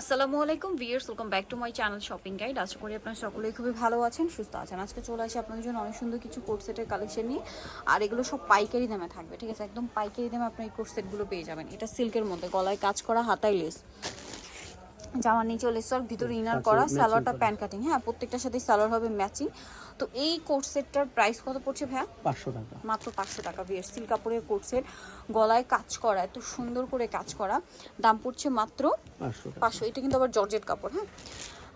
আসসালামু আলাইকুম viewers welcome back to my channel shopping guide. আশা করি আপনারা সকলেই খুবই ভালো আছেন, সুস্থ আছেন। আজকে চলে আসি আপনাদের জন্য অনেক সুন্দর কিছু কোট সেটের কালেকশন নিয়ে। আর এগুলো সব পাইকারি দামে থাকবে, ঠিক আছে? একদম পাইকারি দামে আপনার এই কোট সেটগুলো পেয়ে যাবেন। এটা সিল্কের মধ্যে, গলায় কাজ করা হাতাই লেস। জামার নিচে লেসর ভিতরে ইনার করা সালোয়ারটা। প্যান্ট কাটিং হ্যাঁ প্রত্যেকটার সাথে সালোয়ার হবে ম্যাচিং তো এই কোট সেটটার প্রাইস কত পড়ছে ভাইয়া? পাঁচশো টাকা। মাত্র পাঁচশো টাকা বিয়ের সিল কাপড়ের কোর্সের গলায় কাজ করা এত সুন্দর করে কাজ করা দাম পড়ছে মাত্র পাঁচশো এটা কিন্তু আবার জর্জেট কাপড় হ্যাঁ?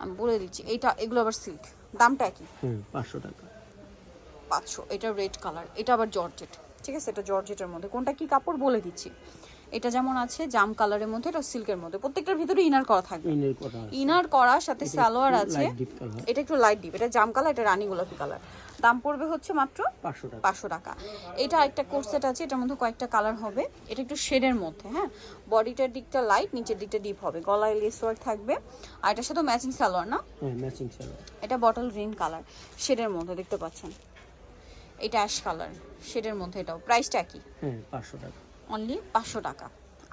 আমি বলে দিচ্ছি এইটা এগুলো আবার সিল্ক দামটা কি? হ্যাঁ পাঁচশো টাকা। পাঁচশো এটা রেড কালার এটা আবার জর্জেট। ঠিক আছে এটা জর্জেটের মধ্যে। কোনটা কি কাপড় বলে দিচ্ছি? এটা যেমন আছে জাম কালারের মধ্যে এটা সিল্কের মধ্যে। প্রত্যেকটার ভিতরে ইনার করা থাকবে। ইনের করা সাথে সালোয়ার আছে। এটা একটু লাইট ডিপ এটা জাম কালার এটা রানী গোলাপি কালার। দাম পড়বে হচ্ছে মাত্র পাঁচশো টাকা। এটা আরেকটা কোর্সেট আছে এটার মধ্যে কয়েকটা কালার হবে। এটা একটু শেডের মধ্যে হ্যাঁ? বডিটার দিকটা লাইট নিচের দিকটা ডিপ হবে। গলায় লেস ওয়ার্ক থাকবে। আর এটার সাথে ম্যাচিং সালোয়ার না? হ্যাঁ ম্যাচিং সালোয়ার। এটা বটল গ্রিন কালার শেডের মধ্যে দেখতে পাচ্ছেন? এটা অ্যাশ কালার শেডের মধ্যে এটাও। প্রাইসটা কি হ্যাঁ পাঁচশো টাকা। অনলি পাঁচশো টাকা।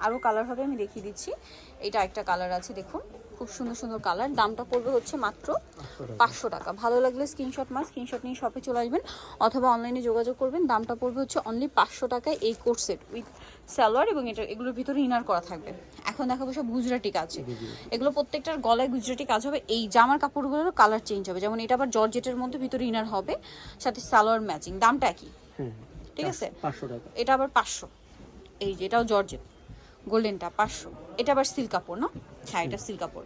আরও কালার হবে আমি দেখিয়ে দিচ্ছি। এটা একটা কালার আছে দেখুন। খুব সুন্দর সুন্দর কালার দামটা পড়বে হচ্ছে মাত্র পাঁচশো টাকা। ভালো লাগলে স্ক্রিনশট মাস স্ক্রিনশট নিয়ে শপে চলে আসবেন অথবা অনলাইনে যোগাযোগ করবেন। দামটা পড়বে হচ্ছে অনলি পাঁচশো টাকায় এই কোট সেট উইথ সালোয়ার এবং এটা এগুলোর ভিতরে ইনার করা থাকবে। এখন দেখাবো সব গুজরাটি কাজ। এগুলো প্রত্যেকটার গলায় গুজরাটি কাজ হবে। এই জামার কাপড়গুলোরও কালার চেঞ্জ হবে। যেমন এটা আবার জর্জেটের মধ্যে ভিতরে ইনার হবে সাথে সালোয়ার ম্যাচিং দামটা কি হ্যাঁ ঠিক আছে? এটা আবার পাঁচশো। এই যে এটাও জর্জেট। গোল্ডেনটা পাঁচশো। এটা আবার সিল্ক কাপড় না? হ্যাঁ এটা সিল্ক কাপড়।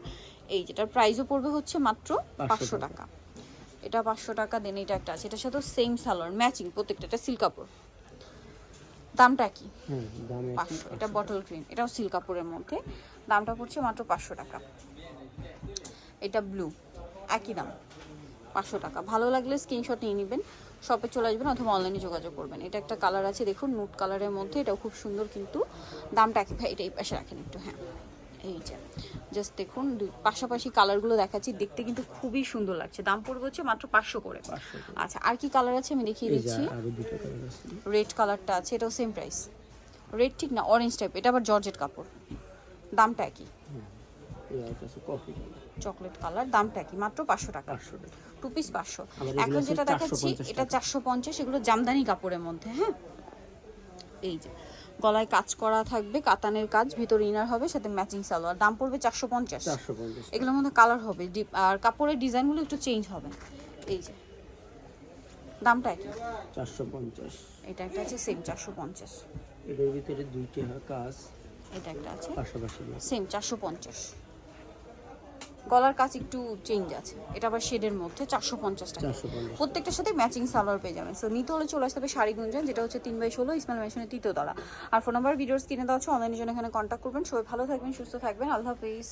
এই যেটার প্রাইসও পড়বে হচ্ছে মাত্র পাঁচশো টাকা। এটা পাঁচশো টাকা দেন এটা একটা আছে। এটার সাথেও সেম সালোয়ার ম্যাচিং প্রত্যেকটা এটা সিল্ক কাপড়। দামটা কি? পাঁচশো। এটা বটল গ্রিন এটাও সিল্ক কাপড়ের মধ্যে। দামটা পড়ছে মাত্র পাঁচশো টাকা। এটা ব্লু একই দাম। পাঁচশো টাকা। ভালো লাগলে স্ক্রিনশট নিয়ে নেবেন। শপে চলে আসবেন অথবা অনলাইনে যোগাযোগ করবেন। এটা একটা কালার আছে দেখুন নুট কালারের মধ্যে এটাও খুব সুন্দর কিন্তু দামটা একই ভাই এটা এই পাশে রাখেন একটু হ্যাঁ। এই যে জাস্ট দেখুন পাশাপাশি কালারগুলো দেখাচ্ছি দেখতে কিন্তু খুবই সুন্দর লাগছে। দাম পড়বে হচ্ছে মাত্র পাঁচশো করে। আচ্ছা আর কি কালার আছে আমি দেখিয়ে দিচ্ছি। রেড কালারটা আছে। এটাও সেম প্রাইস রেড ঠিক না অরেঞ্জ টাইপ এটা আবার জর্জেট কাপড়। দামটা একই। চকলেট কালার দামটা কি মাত্র পাঁচশো টাকা। টু পিস পাঁচশো এখন যেটা দেখাচ্ছি এটা চারশো পঞ্চাশ এগুলো জামদানি কাপড়ের মধ্যে হ্যাঁ? এই যে গলায় কাজ করা থাকবে কাতানের কাজ ভিতরে ইনার হবে সাথে ম্যাচিং সালোয়ার। দাম পড়বে চারশো পঞ্চাশ। এগুলোর মধ্যে কালার হবে ডিপ আর কাপড়ের ডিজাইনগুলো একটু চেঞ্জ হবে। এই যে দামটা কি চারশো পঞ্চাশ। এটা একটা আছে সেম চারশো পঞ্চাশ। এটার ভিতরে দুইটা কাজ। এটা একটা আছে। পাশাপাশি। সেম চারশো পঞ্চাশ। গলার কাজ একটু চেঞ্জ আছে। এটা আবার শেডের মধ্যে চারশো পঞ্চাশ টাকা। প্রত্যেকটার সাথে ম্যাচিং সালোয়ার পেয়ে যাবেন। সো নিতে হলে চলে আসতে হবে শাড়ি গুঞ্জন যেটা হচ্ছে তিন বাই ষোলো ইসমাইল মেশনের তৃতীয় তলা। আর ফোন নাম্বার ভিডিওস কিনে দেওয়া হচ্ছে অনলাইনের জন্য এখানে কন্ট্যাক্ট করবেন। সবাই ভালো থাকবেন সুস্থ থাকবেন। আল্লাহ হাফিজ।